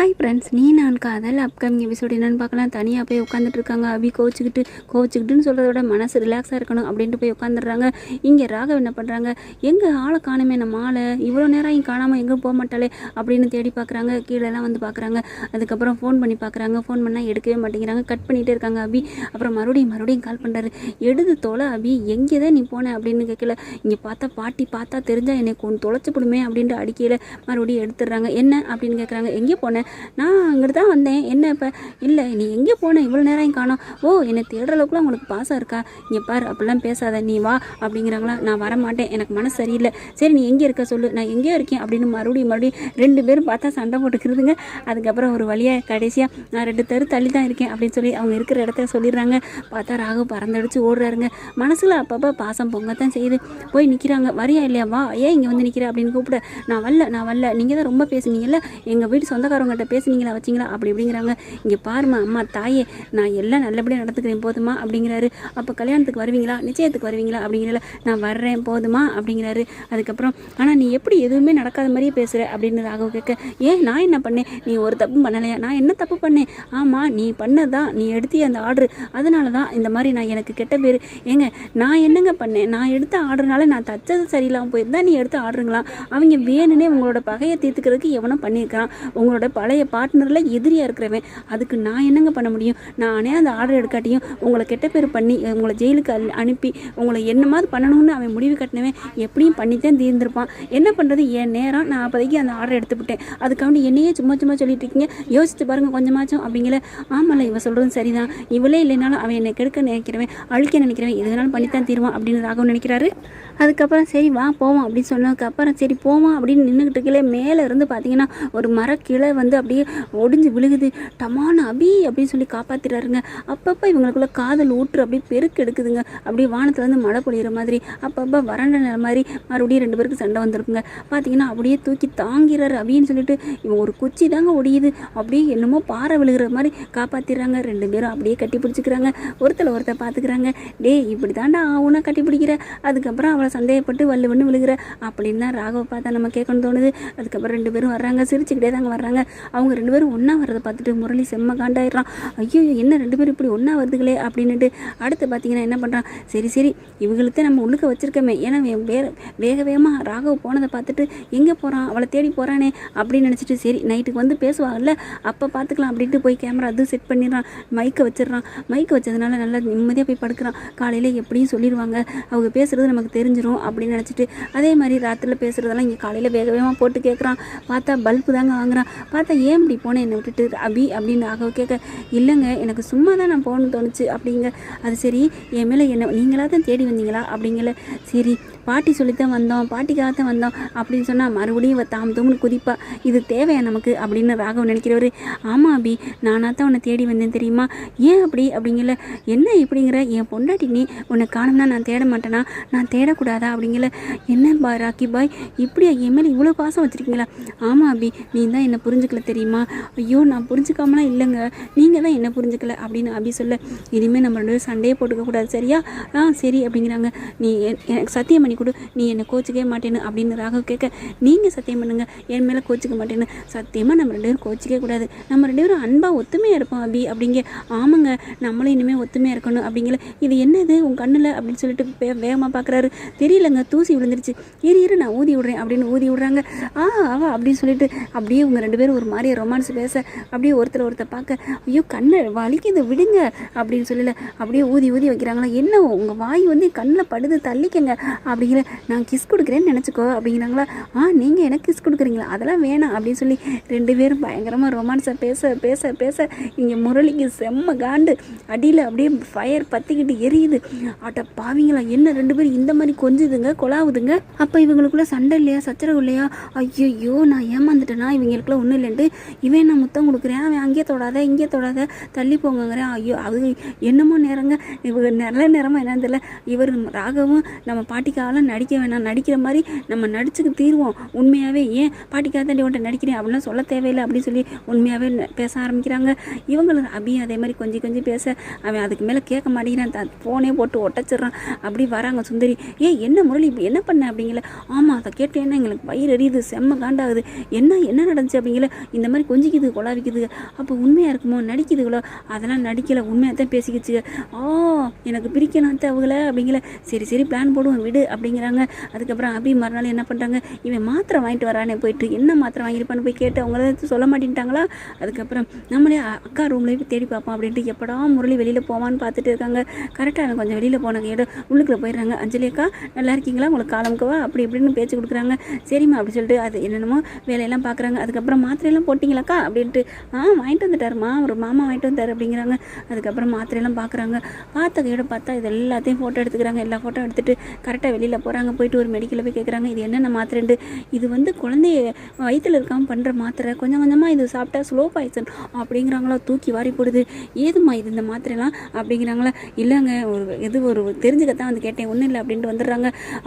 Hi friends நீ நான் காதல். அப்கமிங் எபிசோடு என்னென்னு பார்க்கலாம். தனியாக போய் உட்காந்துட்டு இருக்காங்க அபி கோச்சிக்கிட்டு கோச்சிக்கிட்டுன்னு சொல்கிறத விட மனசு ரிலாக்ஸாக இருக்கணும் அப்படின்ட்டு போய் உட்காந்துடுறாங்க இங்கே ராகவ் என்ன பண்ணுறாங்க எங்கள் ஆளை காணுமே நம்ம ஆளை. இவ்வளோ நேரம் இங்கே காணாமல் எங்கே போக மாட்டாளே அப்படின்னு தேடி பார்க்குறாங்க. கீழெல்லாம் வந்து பார்க்குறாங்க. அதுக்கப்புறம் ஃபோன் பண்ணி பார்க்குறாங்க. ஃபோன் பண்ணால் எடுக்கவே மாட்டேங்கிறாங்க. கட் பண்ணிகிட்டே இருக்காங்க அபி. அப்புறம் மறுபடியும் மறுபடியும் கால் பண்ணுறாரு எடுத்து தொலை அபி. எங்கே தான் நீ போன? அப்படின்னு கேட்கல. இங்கே பார்த்தா பாட்டி பார்த்தா தெரிஞ்சால் என்னை கொண்டு தொலைச்சு போடுமே அப்படின்ட்டு அடிக்கையில் மறுபடியும் எடுத்துடுறாங்க. என்ன? அப்படின்னு கேட்குறாங்க. எங்கே போனேன் நான் அங்கிட்டு தான் வந்தேன். என்ன இப்போ? இல்லை நீ எங்கே போன? இவ்வளோ நேரம் காணும் காணோம். ஓ என்னை தேடுற அளவுக்குலாம் உங்களுக்கு பாசம் இருக்கா? இங்கே பாரு அப்படிலாம் பேசாத. நீ வா அப்படிங்கிறாங்களா நான் வரமாட்டேன் எனக்கு மனசு சரியில்லை. சரி நீ எங்கே இருக்க சொல்லு. நான் எங்கேயோ இருக்கேன் அப்படின்னு மறுபடியும் மறுபடியும் ரெண்டு பேரும் பார்த்தா சண்டை போட்டுக்கிறதுங்க. அதுக்கப்புறம் ஒரு வழியாக கடைசியாக நான் ரெண்டு தெரு தள்ளி தான் இருக்கேன் அப்படின்னு சொல்லி அவங்க இருக்கிற இடத்த சொல்லிடுறாங்க. பார்த்தா ராகு பறந்தடிச்சு ஓடுறாருங்க. மனசில் அப்பப்போ பாசம் பொங்கத்தான் செய்யுது. போய் நிற்கிறாங்க வரியா இல்லையா? வா ஏன் இங்கே வந்து நிற்கிற அப்படின்னு கூப்பிட. நான் வரல நான் வரல. நீங்கள் தான் ரொம்ப பேசுனீங்கல்ல. எங்கள் வீட்டு சொந்தக்காரவங்கள்ட்ட பேசுனீங்களா? வச்சிங்களா? அப்படி இப்படிங்கிறாங்க. இங்கே பாருமா அம்மா தாயே நான் எல்லாம் நல்லபடியாக நடத்துக்கிறேன் போதுமா? அப்படிங்கிறாரு. அப்போ கல்யாணத்துக்கு வருவீங்களா? நிச்சயத்துக்கு வருவீங்களா? அப்படிங்கிறல நான் வர்றேன். போதுமா? அப்படிங்கிறாரு. அதுக்கப்புறம் ஆனால் நீ எப்படி எதுவுமே நடக்காத மாதிரியே பேசுகிற அப்படின்னு ராகவ் கேட்க ஏன் நான் என்ன பண்ணேன்? நீ ஒரு தப்பு பண்ணலையா? நான் என்ன தப்பு பண்ணேன்? ஆமாம் நீ பண்ணதான் நீ எடுத்திய அந்த ஆர்டர். அதனால தான் இந்த மாதிரி நான் எனக்கு கெட்ட பேர். ஏங்க நான் என்னங்க பண்ணேன்? நான் எடுத்த ஆர்டர்னால நான் தச்சது சரியில்லாமல் போயிருந்தா நீ எடுத்த ஆர்டருங்களா? அவங்க வேணுன்னே உங்களோட பகையை தீர்த்துக்கிறதுக்கு எவனும் பண்ணியிருக்கான் உங்களோட பழைய பார்ட்னரில் எதிரியாக இருக்கிறவன். அதுக்கு நான் என்னங்க பண்ண முடியும்? நானே அந்த ஆர்டர் எடுக்காட்டியும் உங்களை கெட்ட பேர் பண்ணி உங்களை ஜெயிலுக்கு அனுப்பி உங்களை என்னமாவது பண்ணணும்னு அவன் முடிவு கட்டினவன் எப்படியும் பண்ணித்தான் தீர்ந்திருப்பான். என்ன பண்ணுறது என் நேரம். நான் அப்போதைக்கு அந்த ஆர்டர் எடுத்துவிட்டேன் அதுக்காண்டி என்னையே சும்மா சும்மா சொல்லிட்டு இருக்கீங்க. யோசிச்சு பாருங்கள் கொஞ்சமாச்சும் அப்படிங்கிற. ஆமாம்ல இவன் சொல்கிறதும் சரிதான். இவளே இல்லைனாலும் அவன் என்னை கெடுக்க நினைக்கிறவன் அழிக்க நினைக்கிறவன் எது வேணாலும் பண்ணித்தான் தீருவான் அப்படின்னு ராகவன் நினைக்கிறாரு. அதுக்கப்புறம் சரி வா போவோம் அப்படின்னு சொன்னதுக்கப்புறம் சரி போவோம் அப்படின்னு நின்றுக்கிட்டு இருக்கல மேலே இருந்து பார்த்தீங்கன்னா ஒரு மரக்கிளை வந்து அப்படியே ஒடிஞ்சு விழுகுது. டமான அபி அப்படின்னு சொல்லி காப்பாத்திடுறாருங்க. அப்பப்போ இவங்களுக்குள்ள காதல் ஊற்று அப்படியே பெருக்கு எடுக்குதுங்க. அப்படியே வானத்துலேருந்து மழை பொழியிற மாதிரி அப்பப்போ வறண்ட நிற மாதிரி மறுபடியும் ரெண்டு பேருக்கு சண்டை வந்திருக்குங்க. பார்த்தீங்கன்னா அப்படியே தூக்கி தாங்கிறாரு அப்படின்னு சொல்லிட்டு இவன் ஒரு குச்சி தாங்க ஒடியுது. அப்படியே என்னமோ பாறை விழுகிற மாதிரி காப்பாற்றிடுறாங்க ரெண்டு பேரும் அப்படியே கட்டி பிடிச்சிக்கிறாங்க. ஒருத்தர் ஒருத்தர் பார்த்துக்கிறாங்க. டேய் இப்படி தாண்டா ஆகுனா கட்டி பிடிக்கிற. அதுக்கப்புறம் அவளை சந்தேகப்பட்டு வல்லு வண்ணு விழுகிற அப்படின்னு தான் ராகவை பார்த்தா நம்ம கேட்கணும்னு தோணுது. அதுக்கப்புறம் ரெண்டு பேரும் வர்றாங்க சிரிச்சுக்கிட்டே தாங்க வர்றாங்க. அவங்க ரெண்டு பேரும் ஒன்றா வரதை பார்த்துட்டு முரளி செம்ம காண்டாயிடுறான். ஐயோ என்ன ரெண்டு பேரும் இப்படி ஒன்றா வருதுங்களே அப்படின்னுட்டு அடுத்து பார்த்தீங்கன்னா என்ன பண்ணுறான் சரி சரி இவங்களுக்கு நம்ம உள்ளுக்க வச்சிருக்கமே. ஏன்னா வே- வேற வேக வேகமாக ராகவ் போனதை பார்த்துட்டு எங்கே போகிறான் அவளை தேடி போகிறானே அப்படின்னு நினச்சிட்டு சரி நைட்டுக்கு வந்து பேசுவாங்கல்ல அப்போ பார்த்துக்கலாம் அப்படின்ட்டு போய் கேமரா அதுவும் செட் பண்ணிடுறான். மைக்கை வச்சிடுறான். மைக்கை வச்சதுனால நல்லா நிம்மதியாக போய் படுக்கிறான். காலையில் எப்படியும் சொல்லிடுவாங்க. அவங்க பேசுகிறது நமக்கு தெரிஞ்சு தெரிஞ்சிரும் அப்படின்னு நினச்சிட்டு அதே மாதிரி ராத்திரியில் பேசுகிறதெல்லாம் இங்கே காலையில் வேக வேகமாக போட்டு கேட்குறான் பார்த்தா பல்பு தாங்க வாங்குறான். பார்த்தா ஏன் இப்படி போனேன் என்னை விட்டுட்டு அபி அப்படின்னு ஆக கேட்க இல்லைங்க எனக்கு சும்மா தான் நான் போகணும்னு தோணுச்சு. அப்படிங்க. அது சரி என் மேலே என்ன நீங்களாக தான் தேடி வந்தீங்களா? அப்படிங்கல. சரி பாட்டி சொல்லித்தான் வந்தோம் பாட்டிக்காக தான் வந்தோம். அப்படின்னு சொன்னால் மறுபடியும் இவ தாம் தூம்னு குதிப்பா. இது தேவையா நமக்கு? அப்படின்னு ராகவ் நினைக்கிறவர். ஆமாம் அபி நானாக தான் உன்னை தேடி வந்தேன் தெரியுமா? ஏன் அப்படி? அப்படிங்கல. என்ன இப்படிங்கிற? என் பொண்டாட்டி நீ உன்னை காணும்னா நான் தேட மாட்டேனா? நான் தேட கூடாதா அப்படிங்கிற என்ன பா ராக்கி பாய்? இப்படியா? என் மேலே இவ்வளோ பாசம் வச்சுருக்கீங்களா? ஆமாம் அபி நீ தான் என்னை புரிஞ்சுக்கல தெரியுமா? ஐயோ நான் புரிஞ்சுக்காமலாம் இல்லைங்க. நீங்கள் தான் என்ன புரிஞ்சுக்கல அப்படின்னு அபி சொல்ல இனிமேல் நம்ம ரெண்டு சண்டையே போட்டுக்க கூடாது சரியா? ஆ சரி அப்படிங்கிறாங்க. நீ என்- எனக்கு சத்தியம் பண்ணி கொடு. நீ என்னை கோச்சிக்கவே மாட்டேன்னு அப்படின்னு ராகவ் கேட்க நீங்கள் சத்தியம் பண்ணுங்க. என் மேலே கோச்சிக்க மாட்டேன்னு. சத்தியமாக நம்ம ரெண்டு பேரும் கோச்சிக்கவே கூடாது. நம்ம ரெண்டு பேரும் அன்பாக ஒத்துமையாக இருப்போம் அபி அப்படிங்க. ஆமாங்க நம்மளும் இனிமேல் ஒத்துமையாக இருக்கணும் அப்படிங்கிற இது என்னது? உன் கண்ணில் அப்படின்னு சொல்லிட்டு வேகமாக பார்க்குறாரு தெரியலங்க தூசி விழுந்துருச்சு. இரு இரு நான் ஊதி விடுறேன் அப்படின்னு ஊதி விடுறாங்க. ஆ அவா அப்படின்னு சொல்லிட்டு அப்படியே இவங்க ரெண்டு பேரும் ஒரு மாதிரி ரொமான்ஸ் பேச அப்படியே ஒருத்தர் ஒருத்தர் பார்க்க ஐயோ கண்ணை வலிக்குது விடுங்க அப்படின்னு சொல்லல. அப்படியே ஊதி ஊதி வைக்கிறாங்களா என்ன உங்கள் வாய் வந்து கண்ணில் படுது தள்ளிக்கங்க அப்படிங்கிற நான் கிஸ் கொடுக்குறேன்னு நினச்சிக்கோ அப்படிங்கிறாங்களா ஆ நீங்கள் எனக்கு கிஸ் கொடுக்குறீங்களா அதெல்லாம் வேணாம் அப்படின்னு சொல்லி ரெண்டு பேரும் பயங்கரமாக ரொமான்ஸை பேச பேச பேச இங்கே முரளிக்கு செம்ம காண்டு. அடியில் அப்படியே ஃபயர் பற்றிக்கிட்டு எரியுது. ஆட்ட பாவிங்களா என்ன ரெண்டு பேரும் இந்த மாதிரி கொஞ்சுதுங்க கொலாவுதுங்க அப்போ இவங்களுக்குள்ள சண்டை இல்லையா? சச்சரவு இல்லையா? ஐயோ நான் ஏமாந்துட்டேனா? இவங்களுக்குள்ள ஒன்றும் இல்லைன்ட்டு இவன் நான் முத்தம் கொடுக்குறேன்? அவன் அங்கேயே தொடாத இங்கே தொடாத தள்ளி போங்கங்கிறேன். ஐயோ அது என்னமோ நேரங்க. இவங்க நல்ல நேரமாக என்னன்னு தெரியல. இவர் ராகவும் நம்ம பாட்டிக்காக நடிக்க வேணாம். நடிக்கிற மாதிரி நம்ம நடிச்சுக்கு தீருவோம். உண்மையாகவே ஏன் பாட்டிக்காக தாண்டி உன்ட்ட நடிக்கிறேன்? அப்படிலாம் சொல்ல தேவையில்லை அப்படின்னு சொல்லி உண்மையாகவே பேச ஆரம்பிக்கிறாங்க. இவங்களும் அபியும் அதே மாதிரி கொஞ்சம் கொஞ்சம் பேச அவன் அதுக்கு மேலே கேட்க மாட்டேங்கிறான். த ஃபோனே போட்டு ஒட்டச்சிட்றான். அப்படி வராங்க சுந்தரி. ஏ ஏன் என்ன முரளி இப்போ என்ன பண்ண அப்படிங்கல? ஆமாம் அதை கேட்டேன்னா எங்களுக்கு வயிறு எறியுது செம்ம காண்டாகுது. என்ன என்ன நடந்துச்சு அப்படிங்கல? இந்த மாதிரி கொஞ்சிக்குது கொலாவிக்குது அப்போ உண்மையாக இருக்குமோ? நடிக்குதுகளோ? அதெல்லாம் நடிக்கலை உண்மையாக தான் பேசிக்கிச்சு. ஆ எனக்கு பிரிக்கணும் அத்தை அப்படிங்கல. சரி சரி பிளான் போடுவோம் விடு அப்படிங்கிறாங்க. அதுக்கப்புறம் அபி மறுநாள் என்ன பண்ணுறாங்க இவன் மாத்திரை வாங்கிட்டு வரானே போயிட்டு. என்ன மாத்திரை வாங்கியிருப்பான்னு போய் கேட்டு அவங்கள சொல்ல மாட்டேன்ட்டாங்களா? அதுக்கப்புறம் நம்மளே அக்கா ரூம்லேயே போய் தேடி பார்ப்போம் அப்படின்ட்டு எப்படா முரளி வெளியில் போவான்னு பார்த்துட்டு இருக்காங்க. கரெக்டாக அவன் கொஞ்சம் வெளியில் போனாங்க. ஏடோ உள்ளுக்குள்ளே போயிடுறாங்க. அஞ்சலி அக்கா நல்லா இருக்கீங்களா? உங்களுக்கு காலமுக்குவா அப்படி இப்படின்னு பேச்சு கொடுக்குறாங்க. சரிம்மா அப்படி சொல்லிட்டு அது என்னென்னமோ வேலையெல்லாம் பார்க்குறாங்க. அதுக்கப்புறம் மாத்திரையெல்லாம் போட்டிங்களாக்கா? அப்படின்ட்டு ஆ வாங்கிட்டு வந்துட்டாருமா ஒரு மாமா வாங்கிட்டு வந்தார் அப்படிங்கிறாங்க. அதுக்கப்புறம் மாத்திரையெல்லாம் பார்க்குறாங்க. பார்த்த கையோட பார்த்தா இது எல்லாத்தையும் ஃபோட்டோ எடுத்துக்கிறாங்க. எல்லா ஃபோட்டோ எடுத்துகிட்டு கரெக்டாக வெளியில் போகிறாங்க போயிட்டு ஒரு மெடிக்கலில் போய் கேட்குறாங்க இது என்னென்ன மாத்திரைண்டு இது வந்து குழந்தைய வயிற்றில் இருக்காமல் பண்ணுற மாத்திரை. கொஞ்சம் கொஞ்சமாக இது சாப்பிட்டா ஸ்லோ பாய்சன் அப்படிங்கிறாங்களா? தூக்கி வாரி போடுது. ஏதும்மா இது இந்த மாத்திரைலாம் அப்படிங்கிறாங்களா? இல்லைங்க ஒரு இது ஒரு தெரிஞ்சுக்கத்தான் வந்து கேட்டேன். ஒன்றும் இல்லை அப்படின்ட்டு வந்துடுறாங்க.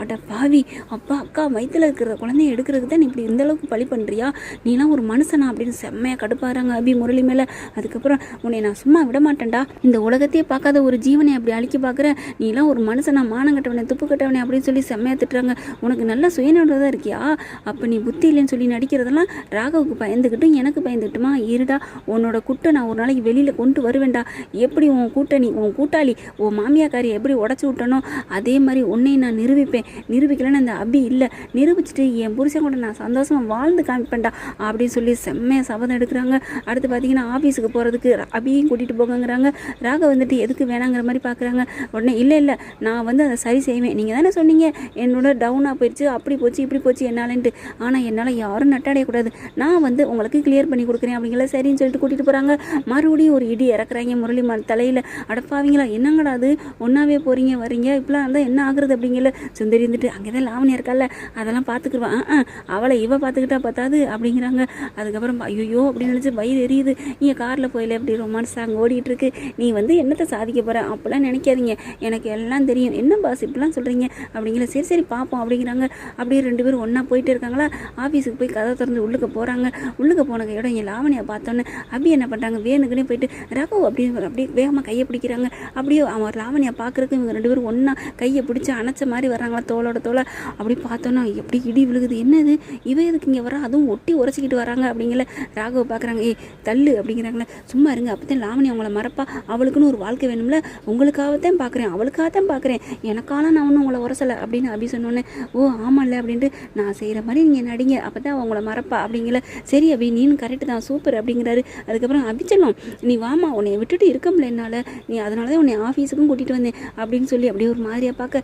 அட பாவி அப்பா அக்கா வயிற்றில் இருக்கிற குழந்தைய எடுக்கிறதுக்கு தான் நீ இப்படி இந்த அளவுக்கு பழி பண்ணுறியா நீலாம் ஒரு மனுஷனா அப்படின்னு செம்மையாக கடுப்பாகிறாங்க அபி முரளி மேலே. அதுக்கப்புறம் உன்னை நான் சும்மா விட மாட்டேன்டா. இந்த உலகத்தையே பார்க்காத ஒரு ஜீவனை அப்படி அழிக்க பார்க்குற நீலாம் ஒரு மனுஷனா மானம் கட்டவனே துப்பு கட்டவனே அப்படின்னு சொல்லி செம்மையாக திட்டுறாங்க. உனக்கு நல்ல சுயநலதாக இருக்கியா? அப்போ நீ புத்தி இல்லைன்னு சொல்லி நடிக்கிறதெல்லாம் ராகவுக்கு பயந்துக்கிட்டும் எனக்கு பயந்துக்கிட்டுமா இருடா உன்னோட குட்டை நான் ஒரு நாளைக்கு வெளியில் கொண்டு வருவேண்டா எப்படி உன் கூட்டணி உன் கூட்டாளி உன் மாமியாக்காரி எப்படி உடச்சி விட்டனோ அதே மாதிரி உன்னை நான் நிரூபிப்பேன். நிரூபிக்கலன்னு அந்த அபி இல்லை. நிரூபிச்சுட்டு என் புருஷன் கூட நான் சந்தோஷமாக வாழ்ந்து காமிப்பேன்டா அப்படின்னு சொல்லி செம்மையாக சபதம் எடுக்கிறாங்க. அடுத்து பார்த்தீங்கன்னா ஆஃபீஸுக்கு போகிறதுக்கு அபியும் கூட்டிகிட்டு போகங்கிறாங்க ராக வந்துட்டு எதுக்கு வேணாங்கிற மாதிரி பார்க்குறாங்க உடனே இல்லை இல்லை நான் வந்து அதை சரி செய்வேன். நீங்கள் தானே சொன்னீங்க என்னோட டவுனாக போயிடுச்சு அப்படி போச்சு இப்படி போச்சு என்னாலன்ட்டு. ஆனால் என்னால் யாரும் நட்டாடையக்கூடாது நான் வந்து உங்களுக்கு கிளியர் பண்ணி கொடுக்குறேன் அப்படிங்கிற சரின்னு சொல்லிட்டு கூட்டிகிட்டு போகிறாங்க மறுபடியும் ஒரு இடி இறக்குறாங்க முரளி தலையில். அடப்பாவீங்களா என்னங்கடா அது? ஒன்றாவே போகிறீங்க வரீங்க இப்படிலாம் இருந்தால் என்ன ஆகுறது அப்படிங்கல சுந்தரி இருந்துட்டு அங்கே தான் லாவணி இருக்கால அதெல்லாம் பார்த்துக்குருவான் ஆ அவளை இவ பார்த்துக்கிட்டா பார்த்தாது அப்படிங்கிறாங்க. அதுக்கப்புறம் ஐயோ அப்படின்னு நினச்சி பயிர் எரியுது. நீங்கள் காரில் போயில இப்படி ரொமான்ஸ் சாங் ஓடிட்டு இருக்கு நீ வந்து என்னத்தை சாதிக்க போகிற அப்போல்லாம் நினைக்காதீங்க. எனக்கு எல்லாம் தெரியும். என்ன பாஸ் இப்படிலாம் சொல்கிறீங்க அப்படிங்கிற சரி சரி பார்ப்போம் அப்படிங்கிறாங்க. அப்படியே ரெண்டு பேரும் ஒன்றா போயிட்டு இருக்காங்களா? ஆஃபீஸுக்கு போய் கதை திறந்து உள்ளுக்கு போகிறாங்க உள்ளுக்கு போன கையோட இங்கே லாவணியை பார்த்தோன்னே அபி என்ன பண்ணுறாங்க வேணுக்குனே போயிட்டு ரகு அப்படி அப்படியே வேகமாக கையை பிடிக்கிறாங்க. அப்படியே அவன் லாவணியை பார்க்குறதுக்கு இவங்க ரெண்டு பேரும் ஒன்றா கையை பிடிச்சி அணைச்ச மாதிரி வர்றாங்களா தோளோட தோலை அப்படி பார்த்தோன்னா எப்படி இடி விழுகுது என்னது? இவன் எதுக்கு இங்கே வரா? அதுவும் ஒட்டி உரைச்சிக்கிட்டு வராங்க அப்படிங்கல ராகவ பார்க்குறாங்க ஏய் தள்ளு அப்படிங்கிறாங்களே. சும்மா இருங்க அப்போ தான் லாவணி அவங்கள மறப்பா. அவளுக்குன்னு ஒரு வாழ்க்கை வேணும்ல. உங்களுக்காகத்தான் பார்க்குறேன் அவளுக்காகத்தான் பார்க்குறேன் எனக்காலாம் நான் ஒன்றும் உங்களை உரசலை அப்படின்னு அபி சொன்னோன்னே ஓ ஆமாம்ல அப்படின்ட்டு நான் செய்கிற மாதிரி நீங்கள் நடிங்க அப்போ தான் அவங்கள மறப்பா அப்படிங்கிற சரி அபி நீனும் கரெக்டு தான் சூப்பர் அப்படிங்கிறாரு. அதுக்கப்புறம் அபிச்சலம் நீ வாமா உன்னை விட்டுட்டு இருக்க முடியல என்னால் நீ அதனால தான் உன்னை ஆஃபீஸுக்கும் கூட்டிகிட்டு வந்தேன் அப்படின்னு சொல்லி அப்படியே ஒரு மாதிரியாக பார்க்க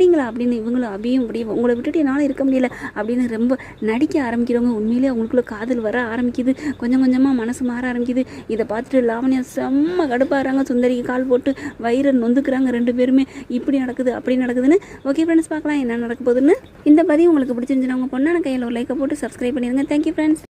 எப்படிங்களா அப்படின்னு இவங்களும் அபியும் அப்படியே உங்களை விட்டுட்டு என்னால் இருக்க முடியல அப்படின்னு ரொம்ப நடிக்க ஆரம்பிக்கிறவங்க உண்மையிலேயே அவங்களுக்குள்ள காதல் வர ஆரம்பிக்குது. கொஞ்சம் கொஞ்சமாக மனசு மாற ஆரம்பிக்குது. இதை பார்த்துட்டு லாவணியா செம்ம கடுப்பாகிறாங்க சுந்தரிக்கு கால் போட்டு வயிறு நொந்துக்கிறாங்க ரெண்டு பேருமே. இப்படி நடக்குது அப்படி நடக்குதுன்னு. ஓகே ஃப்ரெண்ட்ஸ் பார்க்கலாம் என்ன நடக்க போகுதுன்னு. இந்த பதிவு உங்களுக்கு பிடிச்சிருந்துச்சுன்னா உங்கள் பொண்ணான கையில் ஒரு லைக்கை போட்டு சப்ஸ்கிரைப் பண்ணிடுங்க. Thank you friends